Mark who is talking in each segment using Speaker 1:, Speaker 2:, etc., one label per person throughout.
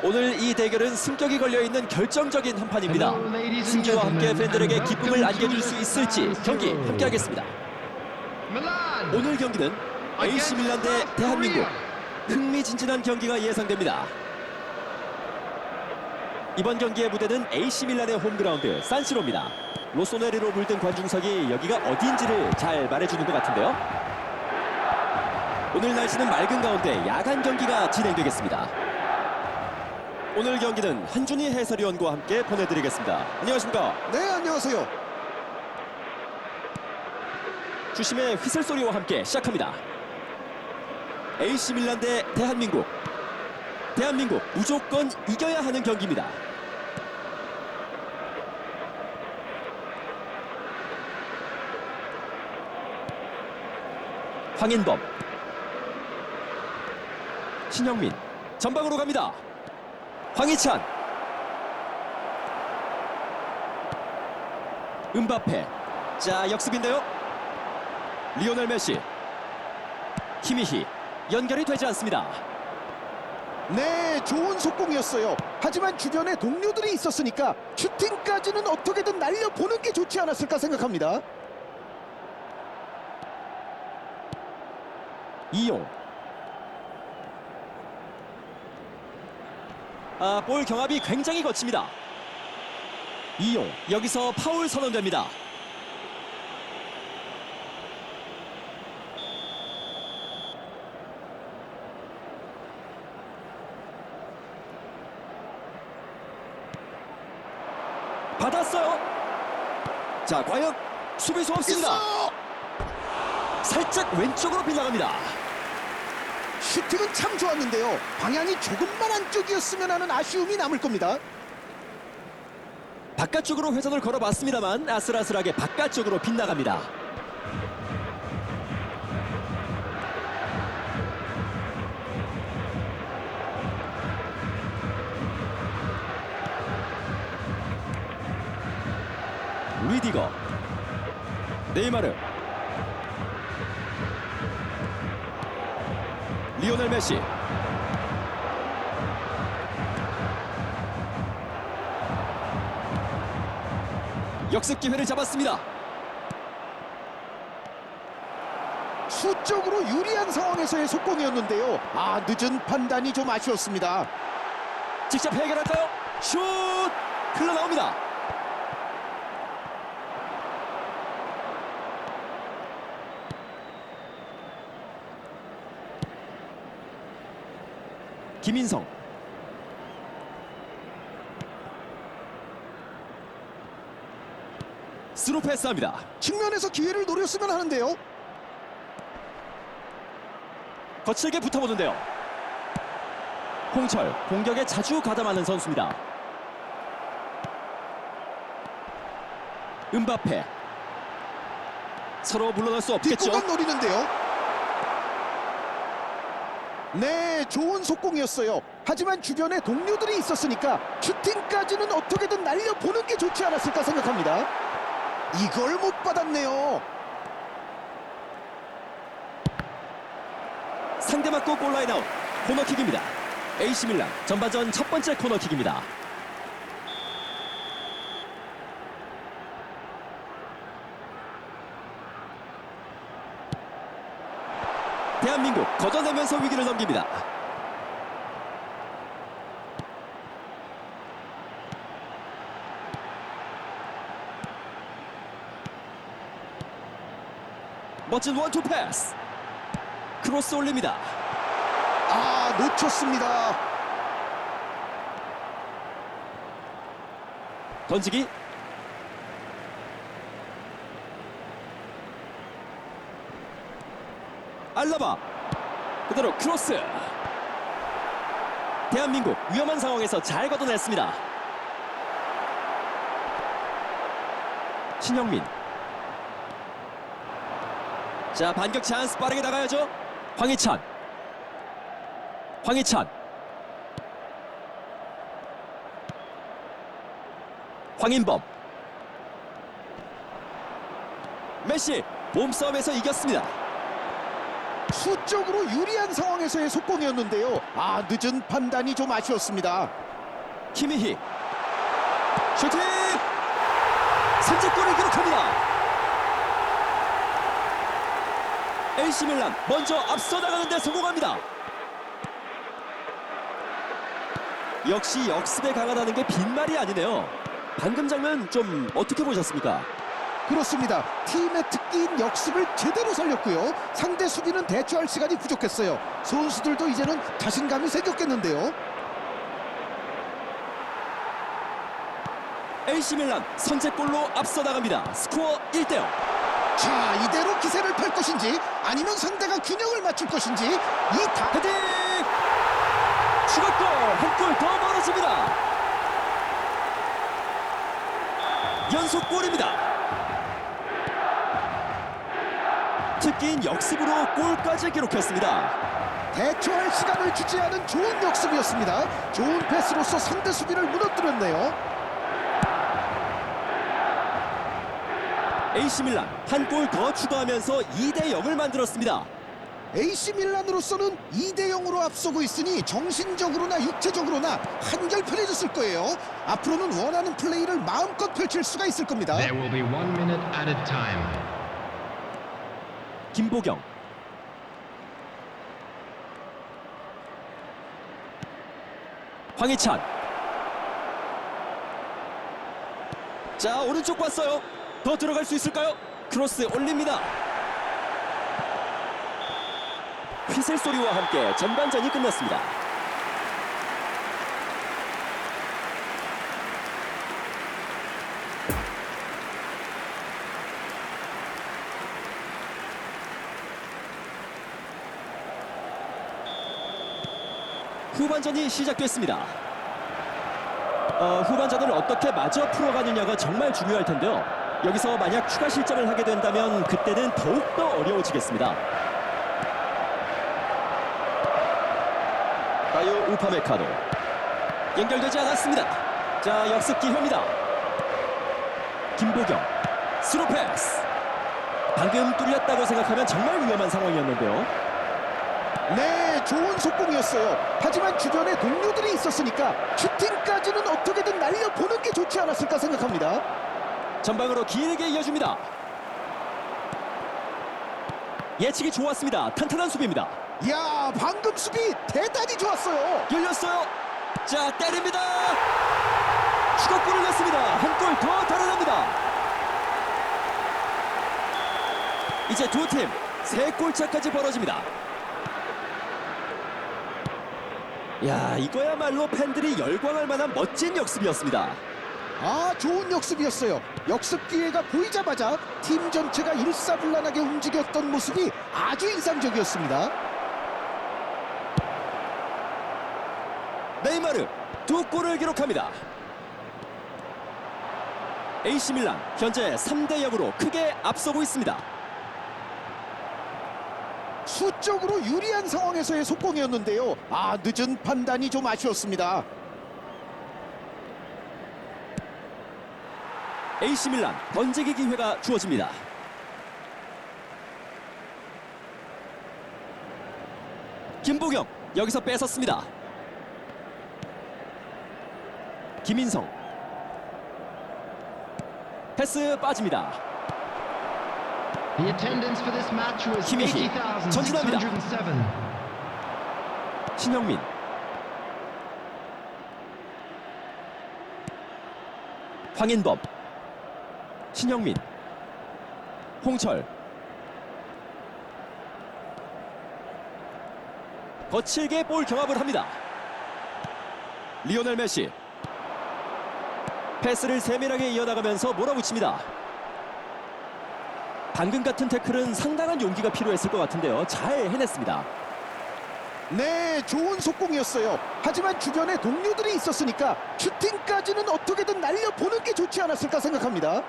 Speaker 1: 오늘 이 대결은 승격이 걸려있는 결정적인
Speaker 2: ladies and
Speaker 1: 승리와 함께 팬들에게 기쁨을 안겨줄 수 있을지. 경기 함께하겠습니다. 오늘 경기는 AC 밀란 대 대한민국. 흥미진진한 경기가 예상됩니다. 이번 경기의 무대는 AC 밀란의 홈그라운드 산시로입니다. 로소네리로 물든 관중석이 여기가 어디인지를 잘 말해주는 것 같은데요. 오늘 날씨는 맑은 가운데 야간 경기가 진행되겠습니다. 오늘 경기는 한준희 해설위원과 함께 보내드리겠습니다. 안녕하십니까?
Speaker 3: 네 안녕하세요.
Speaker 1: 주심의 휘슬 소리와 함께 시작합니다. AC 밀란 대 대한민국. 대한민국 무조건 이겨야 하는 경기입니다. 황인범 신영민 전방으로 갑니다. 황희찬 은바페 자 역습인데요. 리오넬 메시 키미히 연결이 되지 않습니다.
Speaker 3: 네 좋은 속공이었어요. 하지만 주변에 동료들이 있었으니까 슈팅까지는 어떻게든 날려보는 게 좋지 않았을까 생각합니다.
Speaker 1: 이용 아, 볼 경합이 굉장히 거칩니다. 이용 여기서 파울 선언됩니다. 받았어요. 자, 과연 수비수 없습니다.
Speaker 3: 있어!
Speaker 1: 살짝 왼쪽으로 빗나갑니다.
Speaker 3: 슈팅은 참 좋았는데요. 방향이 조금만 안쪽이었으면 하는 아쉬움이 남을 겁니다.
Speaker 1: 바깥쪽으로 회전을 걸어봤습니다만 아슬아슬하게 바깥쪽으로 빗나갑니다. 리디거 네이마르 리오넬 메시 역습 기회를 잡았습니다.
Speaker 3: 수적으로 유리한 상황에서의 속공이었는데요. 아 늦은 판단이 좀 아쉬웠습니다.
Speaker 1: 직접 해결할까요? 슛! 흘러나옵니다. 김인성 스루 패스합니다.
Speaker 3: 측면에서 기회를 노렸으면 하는데요.
Speaker 1: 거칠게 붙어보는데요. 홍철 공격에 자주 가담하는 선수입니다. 은바페 서로 물러날 수 없겠죠.
Speaker 3: 뒷공간 노리는데요. 네, 좋은 속공이었어요. 하지만 주변에 동료들이 있었으니까 슈팅까지는 어떻게든 날려보는 게 좋지 않았을까 생각합니다. 이걸 못 받았네요.
Speaker 1: 상대 맞고 골라인 아웃 코너킥입니다. AC 밀란 전반전 첫 번째 코너킥입니다. 대한민국 걷어내면서 위기를 넘깁니다. 멋진 원투 패스 크로스 올립니다.
Speaker 3: 아, 놓쳤습니다.
Speaker 1: 던지기 알라바. 그대로 크로스. 대한민국 위험한 상황에서 잘 걷어냈습니다. 신영민. 자 반격 찬스 빠르게 나가야죠. 황희찬. 황희찬. 황인범. 메시 몸싸움에서 이겼습니다
Speaker 3: 수적으로 유리한 상황에서의 속공이었는데요. 아 늦은 판단이 좀 아쉬웠습니다.
Speaker 1: 키미히 슈팅 선제골을 기록합니다. AC 밀란 먼저 앞서 나가는데 성공합니다. 역시 역습에 강하다는 게 빈말이 아니네요. 방금 장면 좀 어떻게 보셨습니까?
Speaker 3: 그렇습니다. 팀의 특기인 역습을 제대로 살렸고요. 상대 수비는 대처할 시간이 부족했어요. 선수들도 이제는 자신감이 생겼겠는데요.
Speaker 1: AC 밀란 선제골로 앞서 나갑니다. 스코어 1대 0.
Speaker 3: 자 이대로 기세를 펼 것인지 아니면 상대가 균형을 맞출 것인지 이 다...
Speaker 1: 헤딩! 추가골 한골더 멀어집니다. 연속골입니다. 특기인 역습으로 골까지 기록했습니다.
Speaker 3: 대처할 시간을 주지 않은 좋은 역습이었습니다. 좋은 패스로서 상대 수비를 무너뜨렸네요.
Speaker 1: AC 밀란 한 골 더 추가하면서 2대 0을 만들었습니다.
Speaker 3: AC 밀란으로서는 2대 0으로 앞서고 있으니 정신적으로나 육체적으로나 한결 편해졌을 거예요. 앞으로는 원하는 플레이를 마음껏 펼칠 수가 있을 겁니다.
Speaker 1: 김보경. 황희찬. 자 오른쪽 봤어요. 더 들어갈 수 있을까요? 크로스 올립니다. 휘슬 소리와 함께 전반전이 끝났습니다 후반전이 시작됐습니다. 어, 후반전을 어떻게 마저 풀어가느냐가 정말 중요할 텐데요. 여기서 만약 추가 실점을 하게 된다면 그때는 더욱더 어려워지겠습니다. 바이오 우파메카노 연결되지 않았습니다. 자 역습 기회입니다. 김보경 스루 패스 방금 뚫렸다고 생각하면 정말 위험한 상황이었는데요.
Speaker 3: 네, 좋은 속공이었어요. 하지만 주변에 동료들이 있었으니까 슈팅까지는 어떻게든 날려보는 게 좋지 않았을까 생각합니다.
Speaker 1: 전방으로 길게 이어줍니다. 예측이 좋았습니다. 탄탄한 수비입니다.
Speaker 3: 이야, 방금 수비 대단히 좋았어요.
Speaker 1: 열렸어요. 자 때립니다. 추가골을 냈습니다. 한 골 더 달아납니다. 이제 두 팀 세 골차까지 벌어집니다. 야 이거야말로 팬들이 열광할 만한 멋진 역습이었습니다.
Speaker 3: 아, 좋은 역습이었어요. 역습 기회가 보이자마자 팀 전체가 일사불란하게 움직였던 모습이 아주 인상적이었습니다.
Speaker 1: 네이마르 두 골을 기록합니다. AC 밀란 현재 3대 0으로 크게 앞서고 있습니다.
Speaker 3: 수적으로 유리한 상황에서의 속공이었는데요. 아, 늦은 판단이 좀 아쉬웠습니다.
Speaker 1: AC 밀란 번지기 기회가 주어집니다. 김보경 여기서 뺏었습니다. 김인성 패스 빠집니다. 키미히. 전진합니다.
Speaker 2: 80,607.
Speaker 1: 신영민 황인범 신영민 홍철 거칠게 볼 경합을 합니다 리오넬 메시 패스를 세밀하게 이어나가면서 몰아붙입니다 방금 같은 태클은 상당한 용기가 필요했을 것 같은데요 잘 해냈습니다
Speaker 3: 네, 좋은 속공이었어요. 하지만 주변에 동료들이 있었으니까 슈팅까지는 어떻게든 날려보는 게 좋지 않았을까 생각합니다.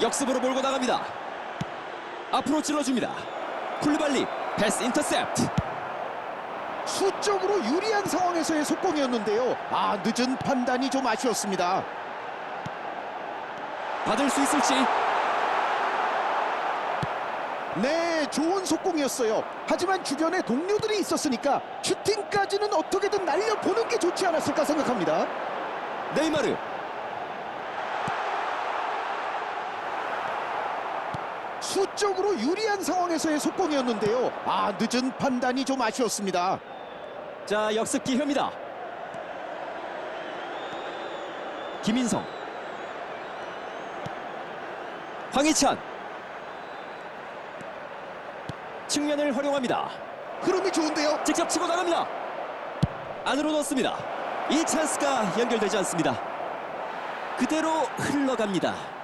Speaker 1: 역습으로 몰고 나갑니다. 앞으로 찔러줍니다. 쿨리발리 패스 인터셉트.
Speaker 3: 수적으로 유리한 상황에서의 속공이었는데요. 아, 늦은 판단이 좀 아쉬웠습니다.
Speaker 1: 받을 수 있을지.
Speaker 3: 네, 좋은 속공이었어요. 하지만 주변에 동료들이 있었으니까 슈팅까지는 어떻게든 날려보는 게 좋지 않았을까 생각합니다.
Speaker 1: 네이마르
Speaker 3: 수적으로 유리한 상황에서의 속공이었는데요. 아, 늦은 판단이 좀 아쉬웠습니다.
Speaker 1: 자 역습 기회입니다. 김인성 황희찬 측면을 활용합니다.
Speaker 3: 흐름이 좋은데요.
Speaker 1: 직접 치고 나갑니다. 안으로 넣습니다. 이 찬스가 연결되지 않습니다. 그대로 흘러갑니다.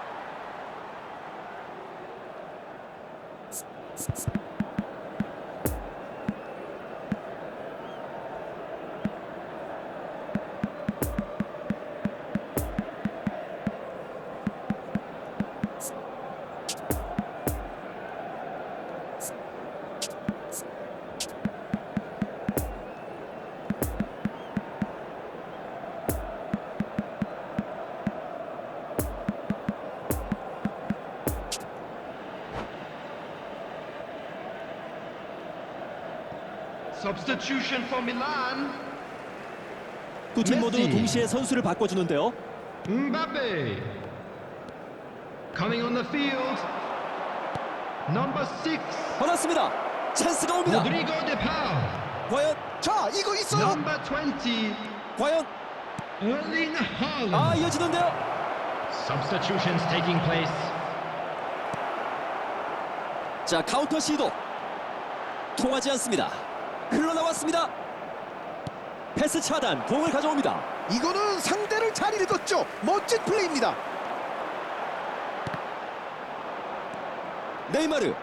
Speaker 2: Substitution for Milan.
Speaker 1: 두 팀 모두
Speaker 2: 메시.
Speaker 1: 동시에 선수를 바꿔주는데요.
Speaker 2: Mbappe. Coming on the field. Number six.
Speaker 1: 받았습니다. 찬스가 옵니다.
Speaker 2: Rodrigo de Paul.
Speaker 1: 과연
Speaker 3: 자, 이거 있어요.
Speaker 2: Number 20.
Speaker 1: 과연
Speaker 2: Erling Haaland.
Speaker 1: 아 이어지는데요.
Speaker 2: Substitutions taking place.
Speaker 1: 자 카운터 시도 통하지 않습니다. 흘러나왔습니다. 패스 차단 공을 가져옵니다.
Speaker 3: 이거는 상대를 잘 읽었죠. 멋진 플레이입니다.
Speaker 1: 네이마르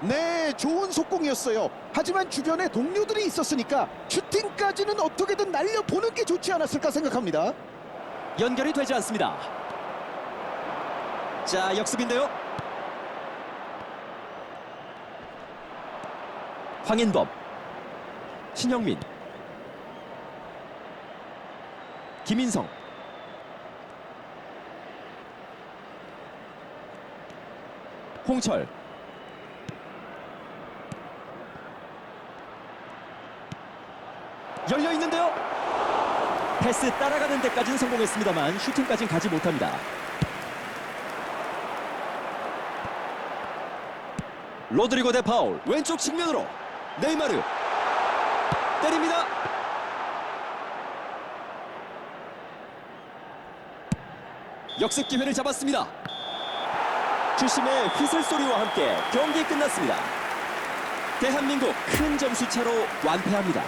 Speaker 3: 네, 좋은 속공이었어요. 하지만 주변에 동료들이 있었으니까 슈팅까지는 어떻게든 날려보는 게 좋지 않았을까 생각합니다.
Speaker 1: 연결이 되지 않습니다. 자 역습인데요. 황인범 신영민 김인성 홍철 열려 있는데요. 패스 따라가는 데까지는 성공했습니다만 슈팅까지는 가지 못합니다. 로드리고 대 파울 왼쪽 측면으로 네이마르 때립니다. 역습 기회를 잡았습니다. 주심의 휘슬 소리와 함께 경기 끝났습니다. 대한민국 큰 점수 차로 완패합니다.